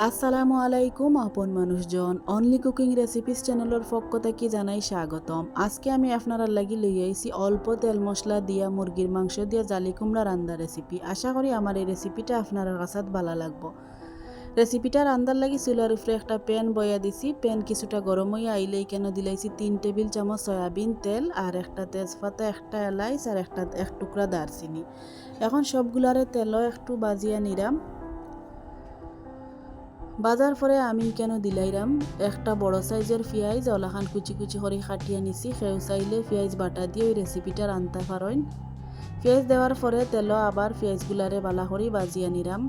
আসসালামু আলাইকুম, আপন মানুষজন। অনলি কুকিং রেসিপিস চ্যানেলের পক্ষ থেকে জানাই স্বাগতম। আজকে আমি আপনারা লাগি লই আইছি অল্প তেল মশলা দিয়া মুরগির মাংস দিয়া জালি কুমড়া রান্দা রেসিপি আশা করি আমার এই রেসিপিটা আপনার কাছে ভালো লাগবো। রেসিপিটা রান্দার লাগি চুলার উপরে একটা প্যান বয়া দিছি। প্যান কিছুটা গরম হয়ে আইলেই কেন দিলাইছি তিন টেবিল চামচ সয়াবিন তেল আর একটা তেজপাতা, একটা এলাইচ আর একটা, এক টুকরা দারচিনি। এখন সবগুলারে তেলও একটু বাজিয়া নিরাম বাজার পরে আমি কেন দিলাইরাম? একটা বড় সাইজের পেঁয়াজ ওলাখান কুচি কুচি করে কাটিয়ে নিছি, সেও চাইলে পেঁয়াজ বাটা দিয়ে ওই রেসিপিটা রান্তা পারেন। পেঁয়াজ দেওয়ার পরে তেল আবার পেঁয়াজগুলারে বালা করে বাজিয়ে নিরাম।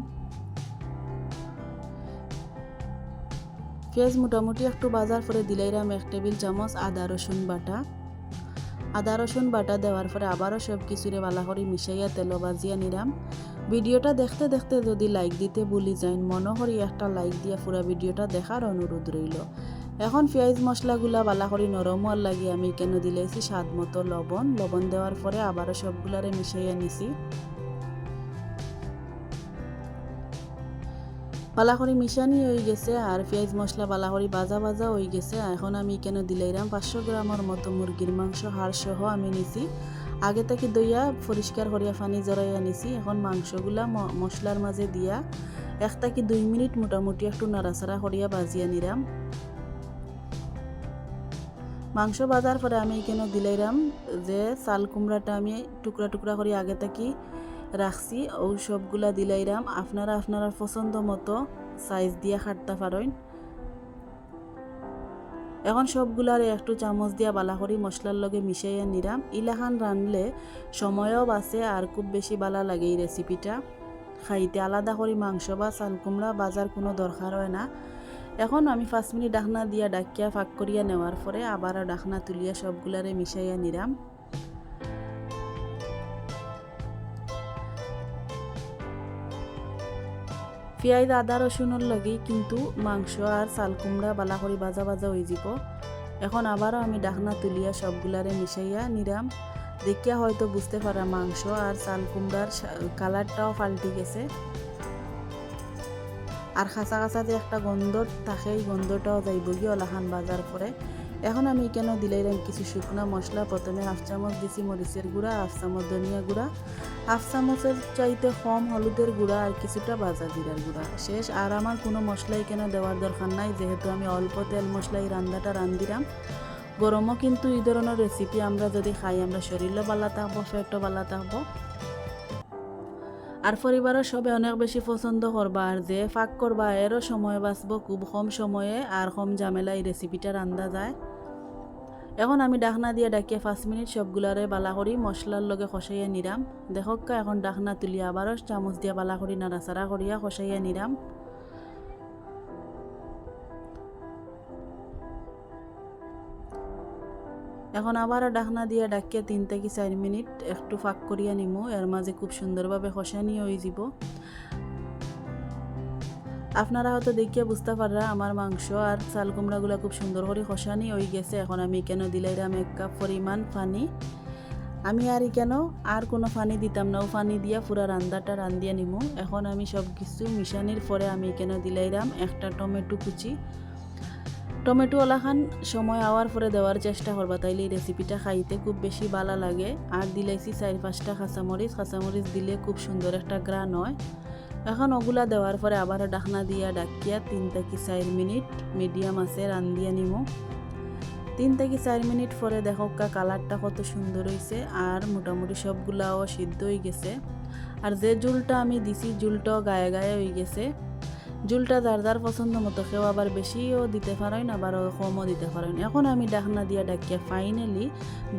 পেঁয়াজ মোটামুটি একটু বাজার পরে দিলাইরাম এক টেবিল চামচ আদা, রসুন বাটা। আদা, রসুন বাটা দেওয়ার পরে আবারও সব কিছুরে বালা করে মিশাইয়া তেল বাজিয়া নিরাম। ভিডিওটা দেখতে দেখতে যদি লাইক দিতে ভুলি যাইন মনে করি একটা লাইক দিয়া পুরা ভিডিওটা দেখার অনুরোধ রইল। এখন পেঁয়াজ মশলাগুলা বালা করে নরম হওয়ার লাগে আমি কেন দিলাইছি স্বাদ মতো লবণ লবণ দেওয়ার পরে আবারও সবগুলারে মিশাইয়া নিছি বালা করে মিশানি হয়ে গেছে আর পেঁয়াজ মশলা বালা করে বাজা বাজা হয়ে গেছে। এখন আমি কেন দিলাইরাম পাঁচশো গ্রামের মতো মুরগির মাংস হাড় সহ আমি নিছি। আগে থেকে দইয়া পরিষ্কার করিয়া পানি জড়াইয়া নিছি এখন মাংসগুলা মশলার মাঝে দিয়া এক থেকে দুই মিনিট মোটামুটি একটু নাড়াচাড়া করিয়া বাজিয়া নিরাম মাংস বাজার পরে আমি এখানে দিলাইরাম যে চাল কুমড়াটা আমি টুকরা টুকরা করে আগে থেকে রাখছি ও সবগুলা দিলাইরাম। আপনারা আপনারা পছন্দ মতো সাইজ দিয়ে খাটতে পারেন। এখন সবগুলারে একটু চামচ দিয়া বালা করি মশলার লগে মিশাইয়া নিরাম। ইলাহান রানলে সময়ও বাঁচে আর খুব বেশি বালা লাগে এই রেসিপিটা। খাইতে আলাদা করে মাংস বা চাল কুমড়া বাজার কোনো দরকার হয় না। এখন আমি পাঁচ মিনিট ডাকনা দিয়া ডাকিয়া ফাঁক করিয়া নেওয়ার পরে আবার ডাকনা তুলিয়া সবগুলারে মিশাইয়া নিরাম। পেঁয়াজ আদা রসুনের লগেই কিন্তু মাংস আর চাল কুমড়া বালা করে বাজা বাজা হয়ে যাব। এখন আবারও আমি ডাকনা তুলিয়া সবগুলারে মিশাইয়া নিরাম দেখিয়া হয়তো বুঝতে পারা মাংস আর চাল কুমড়ার কালারটাও পাল্টে গেছে। আর খাঁচা খাঁচা যে একটা গন্ধ থাকে, এই গন্ধটাও যাইব গিয়ে অলাহান বাজার পরে এখন আমি কেন দিলাইলাম কিছু শুকনা মশলা? প্রথমে হাফ চামচ দিছি মরিচের গুঁড়া, হাফ চামচ ধনিয়া গুঁড়া, হাফ চামচের চাইতে কম হলুদের গুঁড়া আর কিছুটা বাজা জিরার গুঁড়া। শেষ, আর আমার কোনো মশলাই কেন দেওয়ার দরকার নাই, যেহেতু আমি অল্প তেল মশলা এই রান্নাটা রান্ধিলাম। গরমও কিন্তু এই ধরনের রেসিপি আমরা যদি খাই, আমরা শরীরও বালা থাকব পেটও বালা থাকব আর পরিবারের সবে অনেক বেশি পছন্দ করবা, আর যে ফাঁক করবা, এরও সময় বাঁচবো, খুব কম সময়ে, আর কম ঝামেলা এই রেসিপিটা রান্দা যায়। এখন আমি ডাকনা দিয়ে ডাকিয়ে পাঁচ মিনিট সবগুলারে বালা করি মশলার লগে খসাইয়া নিরাম দেখক্কা এখন ডাকনা তুলি আবারও চামচ দিয়ে বালা করি নাড়াচাড়া করিয়া খসাইয়া নিরাম এখন আবারও ডাকনা দিয়ে ডাকিয়ে তিন থেকে চার মিনিট একটু ফাঁক করিয়া নিমু। এর মাঝে খুব সুন্দরভাবে খসানি হয়ে যাব। আপনারা হয়তো দেখিয়া বুঝতে পাররা, আমার মাংস আর চাল কুমড়াগুলো খুব সুন্দর করে খসানি হয়ে গেছে। এখন আমি কেন দিলাইরাম এক কাপ পরিমাণ পানি। আমি আর কেন, আর কোনো পানি দিতাম না। ও পানি দিয়া পুরা রান্দাটা রান্দিয়া নিমু। এখন আমি সব কিছু মিশানির পরে আমি কেন দিলাইরাম একটা টমেটো কুচি। টমেটো ওলাখান সময় আওয়ার পরে দেওয়ার চেষ্টা করবা, তাইলে এই রেসিপিটা খাইতে খুব বেশি ভালো লাগে। আর দিলাইছি চার পাঁচটা কাঁচামরিচ। কাঁচামরিচ দিলে খুব সুন্দর একটা গ্রান হয়। এখন ওগুলা দেওয়ার পরে আবার ডাকনা দিয়া ডাকিয়া তিন থেকে চার মিনিট মিডিয়াম আছে রান্ধিয়া নিমো। তিন থেকে চার মিনিট পরে দেখো কালারটা কত সুন্দর হয়েছে আর মোটামুটি সবগুলাও সিদ্ধ হয়ে গেছে। আর যে জুলটা আমি দিছি, জুলটাও গায়ে গায়ে হয়ে গেছে। জুলটা যার যার পছন্দ মতো কেউ আবার বেশিও দিতে পারেন আবার কমও দিতে পারেন এখন আমি ডাকনা দিয়া ডাকিয়া ফাইনালি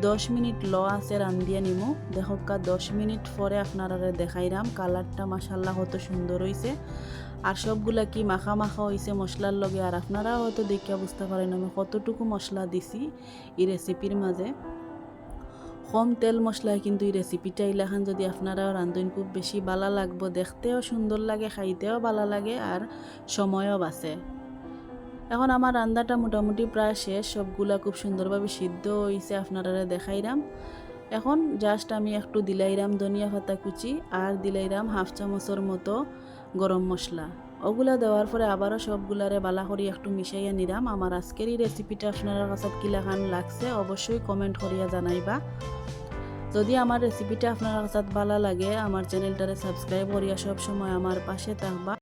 দশ মিনিট ল আছে রান্দিয়া নিমু। দেখকা দশ মিনিট পরে আপনারা দেখাইরাম কালারটা মাসাল্লাহ কত সুন্দর হয়েছে আর সবগুলা কি মাখা মাখা হয়েছে মশলার লগে। আর আপনারা হয়তো দেখিয়া বুঝতে পারেন আমি কতটুকু মশলা দিছি এই রেসিপির মাঝে কম তেল মশলায় কিন্তু এই রেসিপিটা ইলাখান যদি আপনারা রান্ধন খুব বেশি ভালো লাগবো, দেখতেও সুন্দর লাগে, খাইতেও ভালো লাগে আর সময়ও বাঁচে। এখন আমার রান্নাটা মোটামুটি প্রায় শেষ সবগুলা খুব সুন্দরভাবে সিদ্ধ হয়েছে আপনারা দেখাইরাম এখন জাস্ট আমি একটু দিলাইরাম ধনিয়া পাতা কুচি, আর দিলাইরাম হাফ চামচের মতো গরম মশলা ওগুলা দেওয়ার পরে আবারও সবগুলারে বালা করি একটু মিশাইয়া নিলাম আমার আজকের এই রেসিপিটা আপনারা কাছে কিলাখান লাগছে, অবশ্যই কমেন্ট করিয়া জানাইবা। যদি আমার রেসিপিটা আপনার কাছে ভালো লাগে, আমার চ্যানেলটারে সাবস্ক্রাইব করিয়া সব সময় আমার পাশে থাকবা।